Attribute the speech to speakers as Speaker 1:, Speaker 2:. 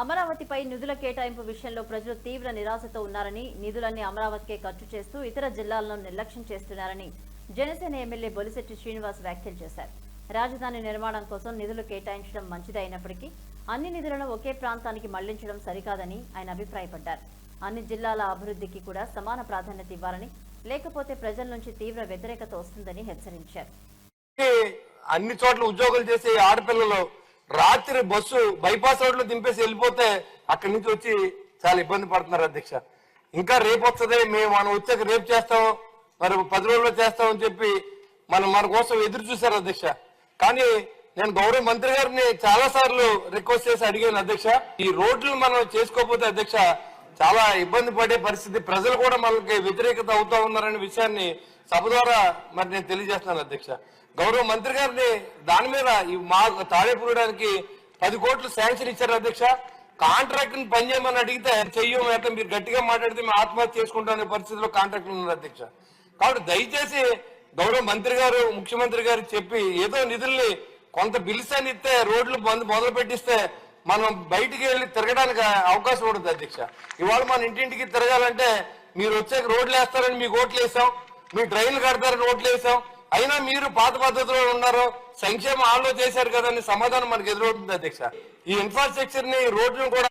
Speaker 1: అమరావతిపై నిధుల కేటాయింపు విషయంలో ప్రజలు తీవ్ర నిరాశతో ఉన్నారని నిధులన్నీ అమరావతికే ఖర్చు చేస్తూ ఇతర జిల్లాలను నిర్లక్ష్యం చేస్తున్నారని జనసేన ఎమ్మెల్యే బొలిశెట్టి శ్రీనివాస్ వ్యాఖ్యలు చేశారు. రాజధాని నిర్మాణం కోసం నిధులు కేటాయించడం మంచిదే అయినప్పటికీ అన్ని నిధులను ఒకే ప్రాంతానికి మళ్ళించడం సరికాదని ఆయన అభిప్రాయపడ్డారు. అన్ని జిల్లాల అభివృద్ధికి కూడా సమాన ప్రాధాన్యత ఇవ్వాలని లేకపోతే ప్రజల నుంచి తీవ్ర వ్యతిరేకత వస్తుందని హెచ్చరించారు.
Speaker 2: అన్ని చోట్ల ఉద్యోగాలు చేసే ఆడపిల్లలు రాత్రి బస్సు బైపాస్ రోడ్లో దింపేసి వెళ్ళిపోతే అక్కడి నుంచి వచ్చి చాలా ఇబ్బంది పడుతున్నారు అధ్యక్ష. ఇంకా రేపు వస్తుంది మేము మనం వచ్చాక రేపు చేస్తాం మరి పది రోజుల్లో చేస్తామని చెప్పి మనం మన కోసం ఎదురు చూశారు అధ్యక్ష. కానీ నేను గౌరవ మంత్రి గారిని చాలా సార్లు రిక్వెస్ట్ చేసి అడిగాను అధ్యక్ష. ఈ రోడ్లు మనం చేసుకోకపోతే అధ్యక్ష చాలా ఇబ్బంది పడే పరిస్థితి. ప్రజలు కూడా మనకి వ్యతిరేకత అవుతా ఉన్నారనే విషయాన్ని సభ ద్వారా మరి నేను తెలియజేస్తున్నాను అధ్యక్ష. గౌరవ మంత్రి గారిని దాని మీద ఈ మా తాడేపురడానికి పది కోట్లు శాంక్షన్ ఇచ్చారు అధ్యక్ష. కాంట్రాక్ట్ని పనిచేయమని అడిగితే చెయ్యం అయితే మీరు గట్టిగా మాట్లాడితే మేము ఆత్మహత్య చేసుకుంటాం పరిస్థితిలో కాంట్రాక్ట్ ఉన్నారు అధ్యక్ష. కాబట్టి దయచేసి గౌరవ మంత్రి గారు ముఖ్యమంత్రి గారు చెప్పి ఏదో నిధుల్ని కొంత బిల్స్ అని ఇస్తే రోడ్లు మొదలు పెట్టిస్తే మనం బయటికి వెళ్ళి తిరగడానికి అవకాశం ఉండదు అధ్యక్ష. ఇవాళ మన ఇంటింటికి తిరగాలంటే మీరు వచ్చాక రోడ్లు వేస్తారని మీకు ఓట్లు వేసాం మీ ట్రైన్లు కడతారని ఓట్లు వేసాం. అయినా మీరు పాత పద్ధతిలో ఉన్నారు సంక్షేమ ఆలో చేశారు కదని సమాధానం మనకు ఎదురవుతుంది అధ్యక్ష. ఈ ఇన్ఫ్రాస్ట్రక్చర్ని రోడ్లను కూడా